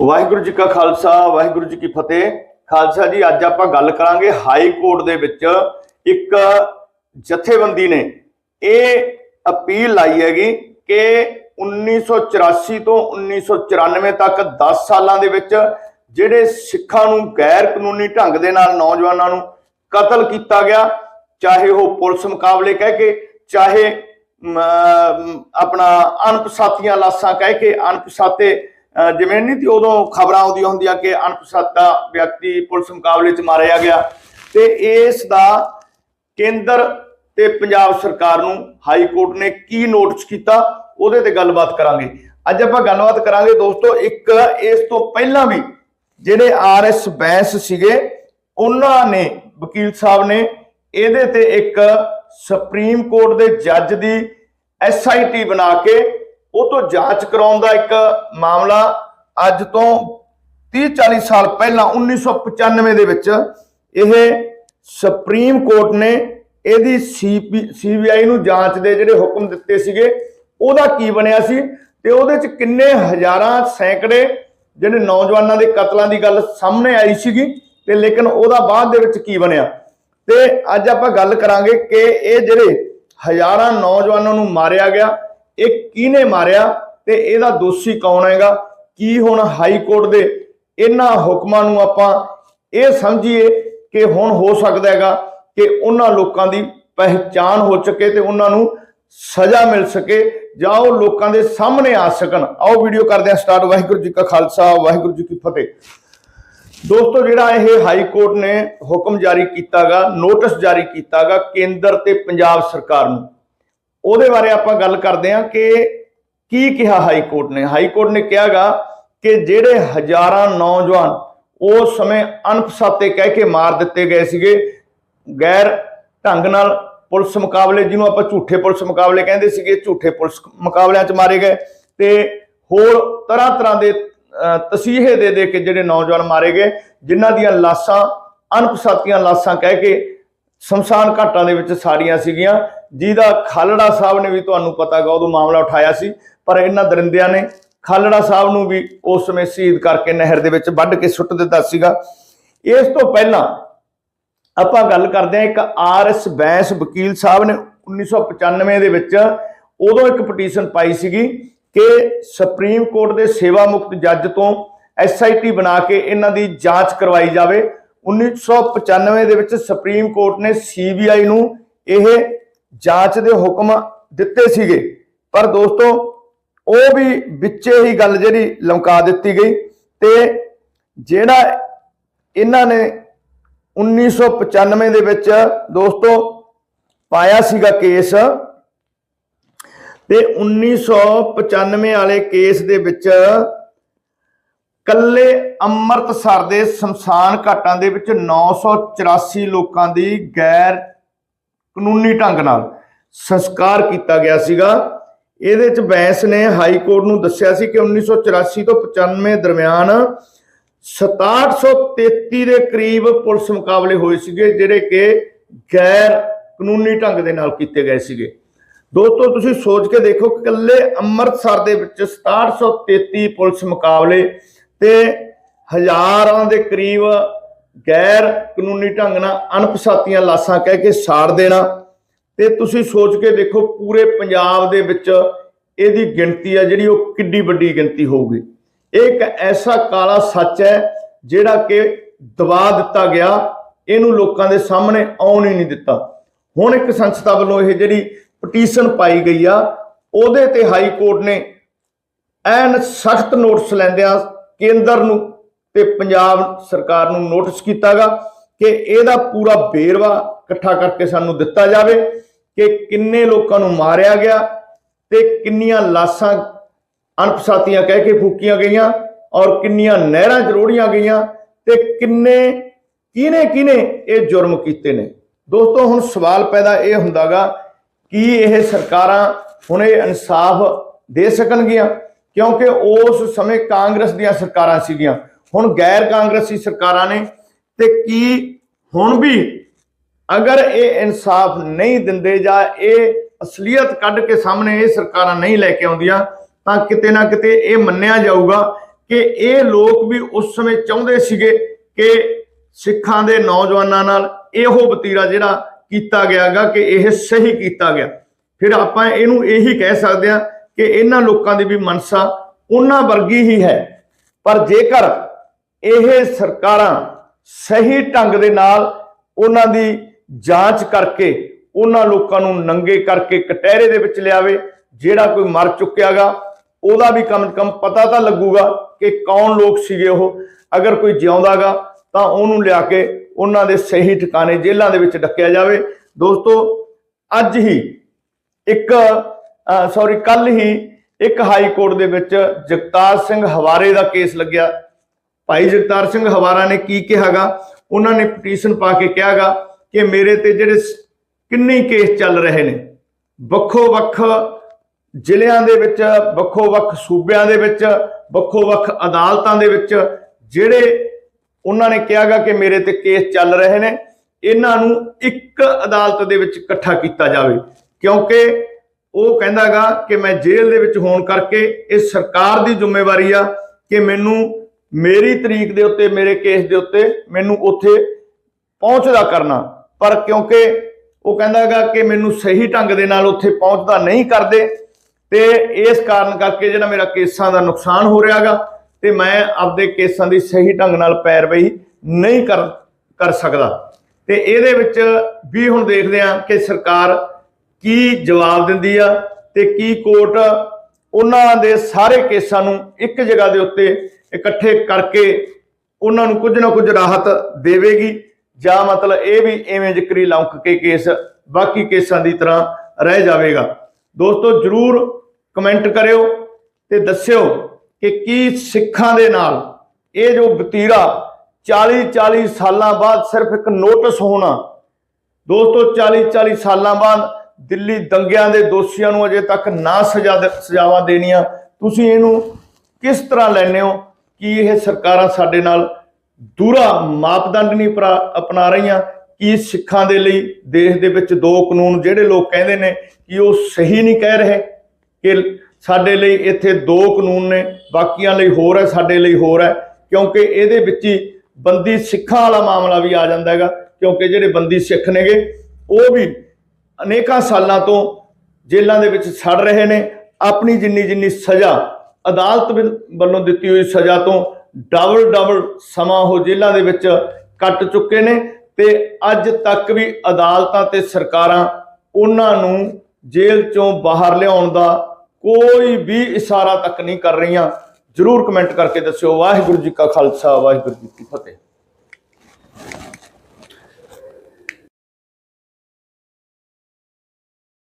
ਵਾਹਿਗੁਰੂ ਜੀ ਕਾ ਖਾਲਸਾ ਵਾਹਿਗੁਰੂ ਜੀ ਕੀ ਫਤਿਹ। ਖਾਲਸਾ ਜੀ ਅੱਜ ਆਪਾਂ ਗੱਲ ਕਰਾਂਗੇ ਹਾਈ ਕੋਰਟ ਦੇ ਵਿੱਚ ਇੱਕ ਜਥੇਬੰਦੀ ਨੇ। ਇਹ ਅਪੀਲ ਲਾਈ ਹੈਗੀ ਕਿ 1984 ਤੋਂ 1994 ਤੱਕ 10 ਸਾਲਾਂ ਦੇ ਵਿੱਚ ਜਿਹੜੇ ਸਿੱਖਾਂ ਨੂੰ ਗੈਰ ਕਾਨੂੰਨੀ ਢੰਗ ਦੇ ਨਾਲ ਨੌਜਵਾਨਾਂ ਨੂੰ ਕਤਲ ਕੀਤਾ ਗਿਆ ਚਾਹੇ ਉਹ ਪੁਲਿਸ ਮੁਕਾਬਲੇ ਕਹਿ ਕੇ ਚਾਹੇ ਮ, ਆਪਣਾ ਅਣਪਛਾਤੀਆਂ ਲਾਸ਼ਾਂ ਕਹਿ ਕੇ ਅਣਪਛਾਤੇ ਜਿਵੇਂ ਨਹੀਂ ਤੀ ਉਦੋਂ ਖਬਰਾਂ ਆਉਂਦੀਆਂ ਹੁੰਦੀਆਂ ਕਿ ਅਣਪਛਾਤਾ ਵਿਅਕਤੀ ਪੁਲਿਸ ਮੁਕਾਬਲੇ 'ਚ ਮਾਰਿਆ ਗਿਆ। ਤੇ ਇਸ ਦਾ ਕੇਂਦਰ ਤੇ ਪੰਜਾਬ ਸਰਕਾਰ ਨੂੰ ਹਾਈ ਕੋਰਟ ਨੇ ਕੀ ਨੋਟਿਸ ਕੀਤਾ, ਉਹਦੇ ਤੇ ਗੱਲਬਾਤ ਕਰਾਂਗੇ। ਅੱਜ ਆਪਾਂ ਗੱਲਬਾਤ ਕਰਾਂਗੇ ਦੋਸਤੋ, ਇੱਕ ਇਸ ਤੋਂ ਪਹਿਲਾਂ ਵੀ ਜਿਹੜੇ ਆਰਐਸ ਬੈਂਸ ਸੀਗੇ, ਉਹਨਾਂ ਨੇ, ਵਕੀਲ ਸਾਹਿਬ ਨੇ ਇਹਦੇ ਤੇ ਇੱਕ ਸੁਪਰੀਮ ਕੋਰਟ ਦੇ ਜੱਜ ਦੀ ਐਸਆਈਟੀ ਬਣਾ ਕੇ ਉਹ ਤੋਂ ਜਾਂਚ ਕਰਾਉਣ ਦਾ ਇੱਕ ਮਾਮਲਾ ਅੱਜ ਤੋਂ 30 40 ਸਾਲ ਪਹਿਲਾਂ 1995 ਦੇ ਵਿੱਚ ਇਹ ਸੁਪਰੀਮ ਕੋਰਟ ਨੇ ਇਹਦੀ ਸੀਬੀਆਈ ਨੂੰ ਜਾਂਚ ਦੇ ਜਿਹੜੇ ਹੁਕਮ ਦਿੱਤੇ ਸੀਗੇ, ਉਹਦਾ ਕੀ ਬਣਿਆ ਸੀ ਤੇ ਉਹਦੇ ਚ ਕਿੰਨੇ ਹਜ਼ਾਰਾਂ ਸੈਂਕੜੇ ਜਿਹੜੇ ਨੌਜਵਾਨਾਂ ਦੇ ਕਤਲਾਂ ਦੀ ਗੱਲ ਸਾਹਮਣੇ ਆਈ ਸੀਗੀ ਤੇ ਲੇਕਿਨ ਉਹਦਾ ਬਾਅਦ ਦੇ ਵਿੱਚ ਕੀ ਬਣਿਆ? ਤੇ ਅੱਜ ਆਪਾਂ ਗੱਲ ਕਰਾਂਗੇ ਕਿ ਇਹ ਜਿਹੜੇ ਹਜ਼ਾਰਾਂ ਨੌਜਵਾਨਾਂ ਨੂੰ ਮਾਰਿਆ ਗਿਆ ਇਹ ਕਿਹਨੇ ਮਾਰਿਆ ਤੇ ਇਹਦਾ ਦੋਸ਼ੀ ਕੌਣ ਹੈਗਾ? ਕੀ ਹੁਣ ਹਾਈ ਕੋਰਟ ਦੇ ਇਹਨਾਂ ਹੁਕਮਾਂ ਨੂੰ ਆਪਾਂ ਇਹ ਸਮਝੀਏ ਕਿ ਹੁਣ ਹੋ ਸਕਦਾ ਹੈਗਾ ਕਿ ਉਹਨਾਂ ਲੋਕਾਂ ਦੀ ਪਹਿਚਾਣ ਹੋ ਚੁੱਕੇ ਤੇ ਉਹਨਾਂ ਨੂੰ ਸਜ਼ਾ ਮਿਲ ਸਕੇ ਜਾਂ ਉਹ ਲੋਕਾਂ ਦੇ ਸਾਹਮਣੇ ਆ ਸਕਣ। ਆਓ ਵੀਡੀਓ ਕਰਦੇ ਹਾਂ ਸਟਾਰਟ। ਵਾਹਿਗੁਰੂ ਜੀ ਕਾ ਖਾਲਸਾ, ਵਾਹਿਗੁਰੂ ਜੀ ਕੀ ਫਤਿਹ। ਦੋਸਤੋ, ਜਿਹੜਾ ਇਹ ਹਾਈ ਕੋਰਟ ਨੇ ਹੁਕਮ ਜਾਰੀ ਕੀਤਾਗਾ, ਨੋਟਿਸ ਜਾਰੀ ਕੀਤਾਗਾ ਕੇਂਦਰ ਤੇ ਪੰਜਾਬ ਸਰਕਾਰ ਨੂੰ। ਉਹਦੇ ਬਾਰੇ ਆਪਾਂ ਗੱਲ ਕਰਦੇ ਹਾਂ ਕਿ ਕੀ ਕਿਹਾ ਹਾਈ ਕੋਰਟ ਨੇ। ਹਾਈ ਕੋਰਟ ਨੇ ਕਿਹਾਗਾ ਕਿ ਜਿਹੜੇ ਹਜ਼ਾਰਾਂ ਨੌਜਵਾਨ ਉਸ ਸਮੇਂ ਅਣਪਛਾਤੇ ਕਹਿ ਕੇ ਮਾਰ ਦਿੱਤੇ ਗਏ ਸੀਗੇ। ਗੈਰ ਢੰਗ ਨਾਲ ਪੁਲਿਸ ਮੁਕਾਬਲੇ ਜਿਹਨੂੰ ਆਪਾਂ ਝੂਠੇ ਪੁਲਿਸ ਮੁਕਾਬਲੇ ਕਹਿੰਦੇ ਸੀਗੇ, ਝੂਠੇ ਪੁਲਿਸ ਮੁਕਾਬਲਿਆਂ 'ਚ ਮਾਰੇ ਗਏ ਤੇ ਹੋਰ ਤਰ੍ਹਾਂ ਤਰ੍ਹਾਂ ਦੇ ਤਸੀਹੇ ਦੇ ਦੇ ਕੇ ਜਿਹੜੇ ਨੌਜਵਾਨ ਮਾਰੇ ਗਏ, ਜਿਨ੍ਹਾਂ ਦੀਆਂ ਲਾਸ਼ਾਂ, ਅਣਪਛਾਤੀਆਂ ਲਾਸ਼ਾਂ ਕਹਿ ਕੇ ਸ਼ਮਸ਼ਾਨ ਘਾਟਾਂ ਦੇ ਵਿੱਚ ਸਾੜੀਆਂ ਸੀਗੀਆਂ। ਜਿਹਦਾ ਖਾਲੜਾ ਸਾਹਿਬ ਨੇ ਵੀ ਤੁਹਾਨੂੰ ਪਤਾਗਾ ਉਦੋਂ ਮਾਮਲਾ ਉਠਾਇਆ ਸੀ, ਪਰ ਇਹਨਾਂ ਦਰਿੰਦਿਆਂ ਨੇ ਖਾਲੜਾ ਸਾਹਿਬ ਨੂੰ ਵੀ ਉਸ ਸਮੇਂ ਸ਼ਹੀਦ ਕਰਕੇ ਨਹਿਰ ਦੇ ਵਿੱਚ ਵੱਢ ਕੇ ਸੁੱਟ ਦਿੱਤਾ ਸੀਗਾ। ਇਸ ਤੋਂ ਪਹਿਲਾਂ ਆਪਾਂ ਗੱਲ ਕਰਦੇ ਹਾਂ, ਇੱਕ ਆਰ ਐਸ ਬੈਂਸ ਵਕੀਲ ਸਾਹਿਬ ਨੇ 1995 ਦੇ ਵਿੱਚ ਉਦੋਂ ਇੱਕ ਪਟੀਸ਼ਨ ਪਾਈ ਸੀਗੀ ਕਿ ਸੁਪਰੀਮ ਕੋਰਟ ਦੇ ਸੇਵਾ ਮੁਕਤ ਜੱਜ ਤੋਂ ਐਸਆਈਟੀ ਬਣਾ ਕੇ ਇਹਨਾਂ ਦੀ ਜਾਂਚ ਕਰਵਾਈ ਜਾਵੇ। 1995 ਦੇ ਵਿੱਚ ਸੁਪਰੀਮ ਕੋਰਟ ਨੇ ਸੀਬੀਆਈ ਨੂੰ ਇਹ ਜਾਂਚ ਦੇ ਹੁਕਮ ਦਿੱਤੇ ਸੀਗੇ। ਪਰ ਦੋਸਤੋ, ਉਹ ਵੀ ਵਿੱਚੇ ਹੀ ਗੱਲ ਜਿਹੜੀ ਲਮਕਾ ਦਿੱਤੀ ਗਈ ਤੇ ਜਿਹੜਾ ਇਹਨਾਂ ਨੇ 1995 ਦੇ ਵਿੱਚ ਦੋਸਤੋ ਪਾਇਆ ਸੀਗਾ ਕੇਸ ਤੇ 1995 ਵਾਲੇ ਕੇਸ ਦੇ ਵਿੱਚ ਕੱਲੇ ਅੰਮ੍ਰਿਤਸਰ ਦੇ ਸ਼ਮਸ਼ਾਨ ਘਾਟਾਂ ਦੇ ਵਿੱਚ 984 ਲੋਕਾਂ ਦੀ ਗੈਰ ਕਾਨੂੰਨੀ ਢੰਗ ਨਾਲ ਸੰਸਕਾਰ ਕੀਤਾ ਗਿਆ ਸੀਗਾ। ਇਹਦੇ ਚ ਬੈਂਸ ਨੇ ਹਾਈ ਕੋਰਟ ਨੂੰ ਦੱਸਿਆ ਸੀ ਕਿ 1984 ਤੋਂ 95 ਦਰਮਿਆਨ 6733 ਦੇ ਕਰੀਬ ਪੁਲਿਸ ਮੁਕਾਬਲੇ ਹੋਏ ਸੀਗੇ, ਜਿਹੜੇ ਕਿ ਗੈਰ ਕਾਨੂੰਨੀ ਢੰਗ ਦੇ ਨਾਲ ਕੀਤੇ ਗਏ ਸੀਗੇ। ਦੋਸਤੋ, ਤੁਸੀਂ ਸੋਚ ਕੇ ਦੇਖੋ ਇਕੱਲੇ ਅੰਮ੍ਰਿਤਸਰ ਦੇ ਵਿੱਚ 6733 ਪੁਲਿਸ ਮੁਕਾਬਲੇ ਤੇ ਹਜ਼ਾਰਾਂ ਦੇ ਕਰੀਬ ਗੈਰ ਕਾਨੂੰਨੀ ਢੰਗ ਨਾਲ ਅਣਪਛਾਤੀਆਂ ਲਾਸ਼ਾਂ ਕਹਿ ਕੇ ਸਾੜ ਦੇਣਾ। ਤੇ ਤੁਸੀਂ ਸੋਚ ਕੇ ਦੇਖੋ ਪੂਰੇ ਪੰਜਾਬ ਦੇ ਵਿੱਚ ਇਹਦੀ ਗਿਣਤੀ ਆ ਜਿਹੜੀ ਉਹ ਕਿੱਡੀ ਵੱਡੀ ਗਿਣਤੀ ਹੋਊਗੀ। ਇਹ ਇੱਕ ਐਸਾ ਕਾਲਾ ਸੱਚ ਹੈ ਜਿਹੜਾ ਕਿ ਦਬਾ ਦਿੱਤਾ ਗਿਆ, ਇਹਨੂੰ ਲੋਕਾਂ ਦੇ ਸਾਹਮਣੇ ਆਉਣ ਹੀ ਨਹੀਂ ਦਿੱਤਾ। ਹੁਣ ਇੱਕ ਸੰਸਥਾ ਵੱਲੋਂ ਇਹ ਜਿਹੜੀ ਪਟੀਸ਼ਨ ਪਾਈ ਗਈ ਆ, ਉਹਦੇ ਤੇ ਹਾਈ ਕੋਰਟ ਨੇ ਐਨ ਸਖਤ ਨੋਟਿਸ ਲੈਂਦਿਆਂ ਕੇਂਦਰ ਨੂੰ ਤੇ ਪੰਜਾਬ ਸਰਕਾਰ ਨੂੰ ਨੋਟਿਸ ਕੀਤਾਗਾ ਕਿ ਇਹਦਾ ਪੂਰਾ ਬੇਰਵਾ ਇਕੱਠਾ ਕਰਕੇ ਸਾਨੂੰ ਦਿੱਤਾ ਜਾਵੇ ਕਿ ਕਿੰਨੇ ਲੋਕਾਂ ਨੂੰ ਮਾਰਿਆ ਗਿਆ ਤੇ ਕਿੰਨੀਆਂ ਲਾਸ਼ਾਂ ਅਣਪਛਾਤੀਆਂ ਕਹਿ ਕੇ ਫੂਕੀਆਂ ਗਈਆਂ ਔਰ ਕਿੰਨੀਆਂ ਨਹਿਰਾਂ 'ਚ ਰੋੜੀਆਂ ਗਈਆਂ ਤੇ ਕਿੰਨੇ, ਕਿਹਨੇ ਕਿਹਨੇ ਇਹ ਜੁਰਮ ਕੀਤੇ ਨੇ? ਦੋਸਤੋ, ਹੁਣ ਸਵਾਲ ਪੈਦਾ ਇਹ ਹੁੰਦਾਗਾ ਕਿ ਇਹ ਸਰਕਾਰਾਂ ਹੁਣ ਇਹ ਇਨਸਾਫ ਦੇ ਸਕਣਗੀਆਂ ਕਿਉਂਕਿ ਉਸ ਸਮੇਂ ਕਾਂਗਰਸ ਦੀਆਂ ਸਰਕਾਰਾਂ ਸੀਗੀਆਂ। ਹੁਣ ਗੈਰ ਕਾਂਗਰਸੀ ਸਰਕਾਰਾਂ ਨੇ ਤੇ ਕੀ ਹੁਣ ਵੀ ਅਗਰ ਇਹ ਇਨਸਾਫ ਨਹੀਂ ਦਿੰਦੇ ਜਾਂ ਇਹ ਅਸਲੀਅਤ ਕੱਢ ਕੇ ਸਾਹਮਣੇ ਇਹ ਸਰਕਾਰਾਂ ਨਹੀਂ ਲੈ ਕੇ ਆਉਂਦੀਆਂ, ਤਾਂ ਕਿਤੇ ਨਾ ਕਿਤੇ ਇਹ ਮੰਨਿਆ ਜਾਊਗਾ ਕਿ ਇਹ ਲੋਕ ਵੀ ਉਸ ਸਮੇਂ ਚਾਹੁੰਦੇ ਸੀਗੇ ਕਿ ਸਿੱਖਾਂ ਦੇ ਨੌਜਵਾਨਾਂ ਨਾਲ ਇਹੋ ਵਤੀਰਾ ਜਿਹੜਾ ਕੀਤਾ ਗਿਆਗਾ ਕਿ ਇਹ ਸਹੀ ਕੀਤਾ ਗਿਆ। ਫਿਰ ਆਪਾਂ ਇਹਨੂੰ ਇਹੀ ਕਹਿ ਸਕਦੇ ਹਾਂ ਕਿ ਇਹਨਾਂ ਲੋਕਾਂ ਦੀ ਵੀ ਮਨਸਾ ਉਹਨਾਂ ਵਰਗੀ ਹੀ ਹੈ। ਪਰ ਜੇਕਰ ਇਹ ਸਰਕਾਰਾਂ ਸਹੀ ਢੰਗ ਦੇ ਨਾਲ ਉਹਨਾਂ ਦੀ ਜਾਂਚ ਕਰਕੇ ਉਹਨਾਂ ਲੋਕਾਂ ਨੂੰ ਨੰਗੇ ਕਰਕੇ ਕਟਹਿਰੇ ਦੇ ਵਿੱਚ ਲਿਆਵੇ, ਜਿਹੜਾ ਕੋਈ ਮਰ ਚੁੱਕਿਆਗਾ ਉਹਦਾ ਵੀ ਕਮ ਕਮ ਪਤਾ ਤਾਂ ਲੱਗੂਗਾ ਕਿ ਕੌਣ ਲੋਕ ਸੀਗੇ ਉਹ। ਅਗਰ ਕੋਈ ਜਿਉਂਦਾਗਾ ਤਾਂ ਉਹਨੂੰ ਲਿਆ ਕੇ ਉਹਨਾਂ ਦੇ ਸਹੀ ਠਿਕਾਣੇ ਜੇਲ੍ਹਾਂ ਦੇ ਵਿੱਚ ਡੱਕਿਆ ਜਾਵੇ। ਦੋਸਤੋ, ਅੱਜ ਹੀ ਇੱਕ ਸੌਰੀ ਕੱਲ ਹੀ ਇੱਕ ਹਾਈ ਕੋਰਟ ਦੇ ਵਿੱਚ ਜਗਤਾਰ ਸਿੰਘ ਹਵਾਰੇ ਦਾ ਕੇਸ ਲੱਗਿਆ। ਭਾਈ ਜਗਤਾਰ ਸਿੰਘ ਹਵਾਰਾ ਨੇ ਕੀ ਕਿਹਾਗਾ? ਉਹਨਾਂ ਨੇ ਪਟੀਸ਼ਨ ਪਾ ਕੇ ਕਿਹਾਗਾ ਕਿ ਮੇਰੇ ਤੇ ਜਿਹੜੇ ਕਿੰਨੇ ਕੇਸ ਚੱਲ ਰਹੇ ਨੇ ਵੱਖੋ ਵੱਖ ਜ਼ਿਲ੍ਹਿਆਂ ਦੇ ਵਿੱਚ ਵੱਖੋ ਵੱਖ ਸੂਬਿਆਂ ਦੇ ਵਿੱਚ ਵੱਖੋ ਵੱਖ ਅਦਾਲਤਾਂ ਦੇ ਵਿੱਚ ਜਿਹੜੇ ਉਹਨਾਂ ਨੇ ਕਿਹਾਗਾ ਕਿ ਮੇਰੇ ਤੇ ਕੇਸ ਚੱਲ ਰਹੇ ਨੇ ਇਹਨਾਂ ਨੂੰ ਇੱਕ ਅਦਾਲਤ ਦੇ ਵਿੱਚ ਇਕੱਠਾ ਕੀਤਾ ਜਾਵੇ। ਕਿਉਂਕਿ ਉਹ ਕਹਿੰਦਾਗਾ ਕਿ ਮੈਂ ਜੇਲ੍ਹ ਦੇ ਵਿੱਚ ਹੋਣ ਕਰਕੇ ਇਹ ਸਰਕਾਰ ਦੀ ਜ਼ਿੰਮੇਵਾਰੀ ਆ ਕਿ ਮੈਨੂੰ ਮੇਰੀ ਤਰੀਕ ਦੇ ਉੱਤੇ, ਮੇਰੇ ਕੇਸ ਦੇ ਉੱਤੇ ਮੈਨੂੰ ਉੱਥੇ ਪਹੁੰਚਦਾ ਕਰਨਾ। ਪਰ ਕਿਉਂਕਿ ਉਹ ਕਹਿੰਦਾਗਾ ਕਿ ਮੈਨੂੰ ਸਹੀ ਢੰਗ ਦੇ ਨਾਲ ਉੱਥੇ ਪਹੁੰਚਦਾ ਨਹੀਂ ਕਰਦੇ, ਤੇ ਇਸ ਕਾਰਨ ਕਰਕੇ ਜਿਹੜਾ ਮੇਰਾ ਕੇਸਾਂ ਦਾ ਨੁਕਸਾਨ ਹੋ ਰਿਹਾਗਾ, ਤੇ ਮੈਂ ਆਪਦੇ ਕੇਸਾਂ ਦੀ ਸਹੀ ਢੰਗ ਨਾਲ ਪੈਰਵਾਈ ਨਹੀਂ ਕਰ ਕਰ ਸਕਦਾ। ਤੇ ਇਹਦੇ ਵਿੱਚ ਵੀ ਹੁਣ ਦੇਖਦੇ ਆ ਕਿ ਸਰਕਾਰ ਕੀ ਜਵਾਬ ਦਿੰਦੀ ਆ ਤੇ ਕੀ ਕੋਰਟ ਉਹਨਾਂ ਦੇ ਸਾਰੇ ਕੇਸਾਂ ਨੂੰ ਇੱਕ ਜਗ੍ਹਾ ਦੇ ਉੱਤੇ ਇਕੱਠੇ ਕਰਕੇ ਉਹਨਾਂ ਨੂੰ ਕੁਝ ਨਾ ਕੁਝ ਰਾਹਤ ਦੇਵੇਗੀ। ਜਾਂ ਮਤਲਬ ਇਹ ਵੀ ਐਵੇਂ ਜ਼ਿਕਰੀ ਲੌਂਕ ਕੇ ਕੇਸ, ਬਾਕੀ ਕੇਸਾਂ ਦੀ ਤਰ੍ਹਾਂ ਰਹਿ ਜਾਵੇਗਾ। ਦੋਸਤੋ, ਜਰੂਰ ਕਮੈਂਟ ਕਰਿਓ ਤੇ ਦੱਸਿਓ ਕਿ ਕੀ ਸਿੱਖਾਂ ਦੇ ਨਾਲ ਇਹ ਜੋ ਬਤੀਰਾ 40 40 ਸਾਲਾਂ ਬਾਅਦ ਸਿਰਫ ਇੱਕ ਨੋਟਿਸ ਹੋਣਾ। ਦੋਸਤੋ 40 40 ਸਾਲਾਂ ਬਾਅਦ ਦਿੱਲੀ ਦੰਗਿਆਂ ਦੇ ਦੋਸ਼ੀਆਂ ਨੂੰ ਅਜੇ ਤੱਕ ਨਾ ਸਜ਼ਾ ਦ- ਸਜ਼ਾਵਾਂ ਦੇਣੀਆਂ। ਤੁਸੀਂ ਇਹਨੂੰ ਕਿਸ ਤਰ੍ਹਾਂ ਲੈਂਦੇ ਹੋ? ਕੀ ਇਹ ਸਰਕਾਰਾਂ ਸਾਡੇ ਨਾਲ ਦੂਰਾ ਮਾਪਦੰਡ ਨਹੀਂ ਪਰਾ- ਅਪਣਾ ਰਹੀਆਂ? ਕੀ ਸਿੱਖਾਂ ਦੇ ਲਈ ਦੇਸ਼ ਦੇ ਵਿੱਚ ਦੋ ਕਾਨੂੰਨ ਜਿਹੜੇ ਲੋਕ ਕਹਿੰਦੇ ਨੇ ਕਿ ਉਹ ਸਹੀ ਨਹੀਂ ਕਹਿ ਰਹੇ? ਕਿ ਸਾਡੇ ਲਈ ਇੱਥੇ ਦੋ ਕਾਨੂੰਨ ਨੇ, ਬਾਕੀਆਂ ਲਈ ਹੋਰ ਹੈ, ਸਾਡੇ ਲਈ ਹੋਰ ਹੈ। ਕਿਉਂਕਿ ਇਹਦੇ ਵਿੱਚ ਹੀ ਬੰਦੀ ਸਿੱਖਾਂ ਵਾਲਾ ਮਾਮਲਾ ਵੀ ਆ ਜਾਂਦਾ ਹੈਗਾ। ਕਿਉਂਕਿ ਜਿਹੜੇ ਬੰਦੀ ਸਿੱਖ ਨੇਗੇ, ਉਹ ਵੀ ਅਨੇਕਾਂ ਸਾਲਾਂ ਤੋਂ ਜੇਲ੍ਹਾਂ ਦੇ ਵਿੱਚ ਸੜ ਰਹੇ ਨੇ। ਆਪਣੀ ਜਿੰਨੀ ਜਿੰਨੀ ਸਜ਼ਾ ਅਦਾਲਤ ਵੱਲੋਂ ਦਿੱਤੀ ਹੋਈ ਸਜ਼ਾ ਤੋਂ ਡਬਲ ਡਬਲ ਸਮਾਂ ਉਹ ਜੇਲ੍ਹਾਂ ਦੇ ਵਿੱਚ ਕੱਟ ਚੁੱਕੇ ਨੇ ਤੇ ਅੱਜ ਤੱਕ ਵੀ ਅਦਾਲਤਾਂ ਤੇ ਸਰਕਾਰਾਂ ਉਹਨਾਂ ਨੂੰ ਜੇਲ੍ਹ ਚੋਂ ਬਾਹਰ ਲਿਆਉਣ ਦਾ ਕੋਈ ਵੀ ਇਸ਼ਾਰਾ ਤੱਕ ਨਹੀਂ ਕਰ ਰਹੀਆਂ। ਜਰੂਰ ਕਮੈਂਟ ਕਰਕੇ ਦੱਸਿਓ। ਵਾਹਿਗੁਰੂ ਜੀ ਕਾ ਖਾਲਸਾ, ਵਾਹਿਗੁਰੂ ਜੀ ਕੀ ਫਤਿਹ।